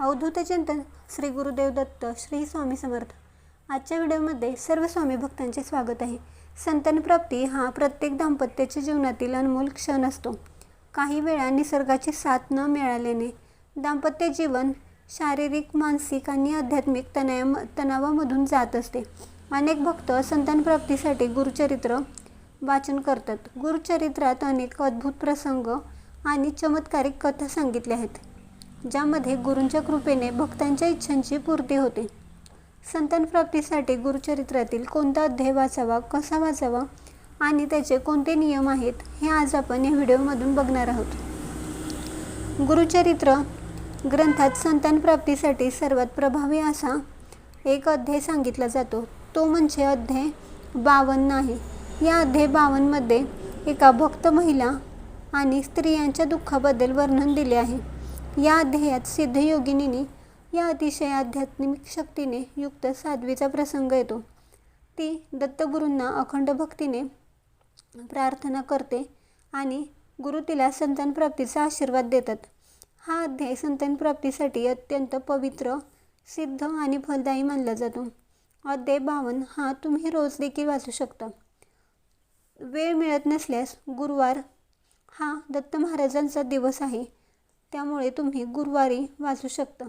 अवधूत चिंतन श्री गुरुदेव दत्त श्री स्वामी समर्थ. आजच्या व्हिडिओमध्ये सर्व स्वामी भक्तांचे स्वागत आहे. संतानप्राप्ती हा प्रत्येक दाम्पत्याच्या जीवनातील अनमोल क्षण असतो. काही वेळा निसर्गाची साथ न मिळाल्याने दाम्पत्य जीवन शारीरिक मानसिक आणि आध्यात्मिक तणाव तणावामधून जात असते. अनेक भक्त संतानप्राप्तीसाठी गुरुचरित्र वाचन करतात. गुरुचरित्रात अनेक अद्भुत प्रसंग आणि चमत्कारिक कथा सांगितल्या आहेत. ज्यामध्ये गुरूंच्या कृपेने भक्तांच्या इच्छांची पूर्ती होते. संतान प्राप्तीसाठी गुरुचरित्रातील कोणता अध्याय वाचावा कसा वाचावा आणि त्याचे कोणते नियम आहेत हे आज आपण या व्हिडिओमधून बघणार आहोत. गुरुचरित्र ग्रंथात संतान प्राप्तीसाठी सर्वात प्रभावी असा एक अध्याय सांगितला जातो. तो म्हणजे अध्याय बावन्न आहे. या अध्याय बावन्नमध्ये एका भक्त महिला आणि स्त्रियांच्या दुःखाबद्दल वर्णन दिले आहे. या अध्यायात सिद्धयोगिनीने या अतिशय आध्यात्मिक शक्तीने युक्त साध्वीचा प्रसंग येतो. ती दत्तगुरूंना अखंड भक्तीने प्रार्थना करते आणि गुरु तिला संतानप्राप्तीचा आशीर्वाद देतात. हा अध्याय संतानप्राप्तीसाठी अत्यंत पवित्र सिद्ध आणि फलदायी मानला जातो. अध्याय बावन हा तुम्ही रोज देखील वाचू शकता. वेळ मिळत नसल्यास गुरुवार हा दत्त महाराजांचा दिवस आहे. त्यामुळे तुम्ही गुरुवारी वाचू शकता.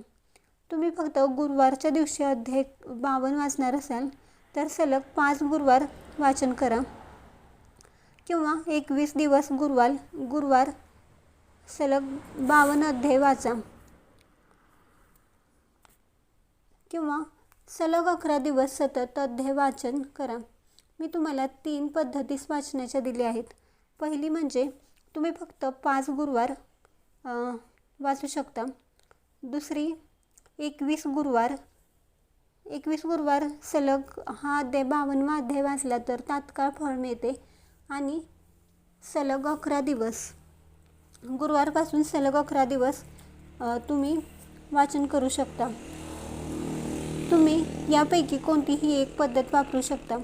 तुम्ही फक्त गुरुवारच्या दिवशी अध्याय बावन वाचणार असाल तर सलग पाच गुरुवार वाचन करा. किंवा एकवीस दिवस गुरुवार गुरुवार सलग बावन अध्याय वाचा. किंवा सलग अकरा दिवस सतत अध्याय वाचन करा. मी तुम्हाला तीन पद्धतीस वाचण्याच्या दिल्या आहेत. पहिली म्हणजे तुम्ही फक्त पाच गुरुवार वाचू शकता. दुसरी एकवीस गुरुवार. एकवीस गुरुवार सलग हा अध्याय बावन्नवा अध्याय वाचला तर तात्काळ फळ मिळते आणि सलग अकरा दिवस. गुरुवारपासून सलग अकरा दिवस तुम्ही वाचन करू शकता. तुम्ही यापैकी कोणतीही एक पद्धत वापरू शकता.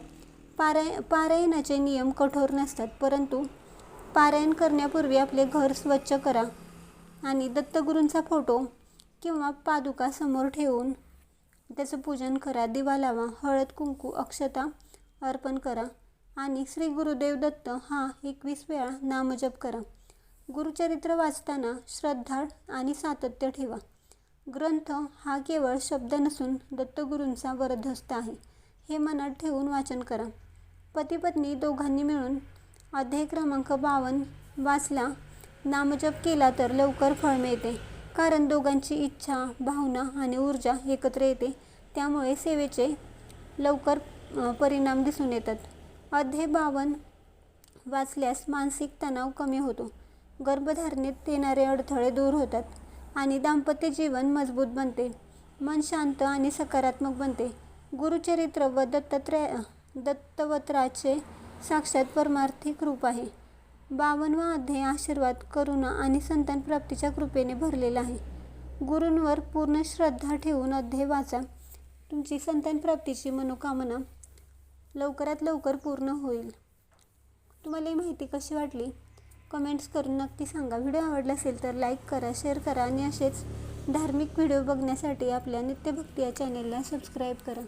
पाराय पारायणाचे नियम कठोर नसतात परंतु पारायण करण्यापूर्वी आपले घर स्वच्छ करा. आणि दत्तगुरूंचा फोटो किंवा पादुका समोर ठेवून त्याचं पूजन करा दिवा लावा हळद कुंकू अक्षता अर्पण करा आणि श्री गुरुदेव दत्त हा एकवीस वेळा नामजप करा. गुरुचरित्र वाचताना श्रद्धाळ आणि सातत्य ठेवा. ग्रंथ हा केवळ शब्द नसून दत्तगुरूंचा वरदहस्त आहे हे मनात ठेवून वाचन करा. पती पत्नी दोघांनी मिळून अध्याय क्रमांक बावन्न वाचला नामजप केला तर लवकर फळ मिळते. कारण दोघांची इच्छा भावना आणि ऊर्जा एकत्र येते. त्यामुळे सेवेचे लवकर परिणाम दिसून येतात. अध्याय बावन वाचल्यास मानसिक तणाव कमी होतो. गर्भधारणेत येणारे अडथळे दूर होतात आणि दाम्पत्य जीवन मजबूत बनते. मन शांत आणि सकारात्मक बनते. गुरुचरित्र व दत्तत्रय दत्तवत्राचे साक्षात परमार्थिक रूप आहे. बावनवा अध्याय आशीर्वाद करुणा आणि संतान प्राप्तीच्या कृपेने भरलेला आहे. गुरूंवर पूर्ण श्रद्धा ठेवून अध्याय वाचा. तुमची संतान प्राप्तीची मनोकामना लवकरात लवकर पूर्ण होईल. तुम्हाला ही माहिती कशी वाटली? कमेंट्स करून नक्की सांगा. व्हिडिओ आवडला असेल तर लाईक करा शेअर करा आणि असेच धार्मिक व्हिडिओ बघण्यासाठी आपल्या नित्यभक्ती या चॅनेलला सबस्क्राईब करा.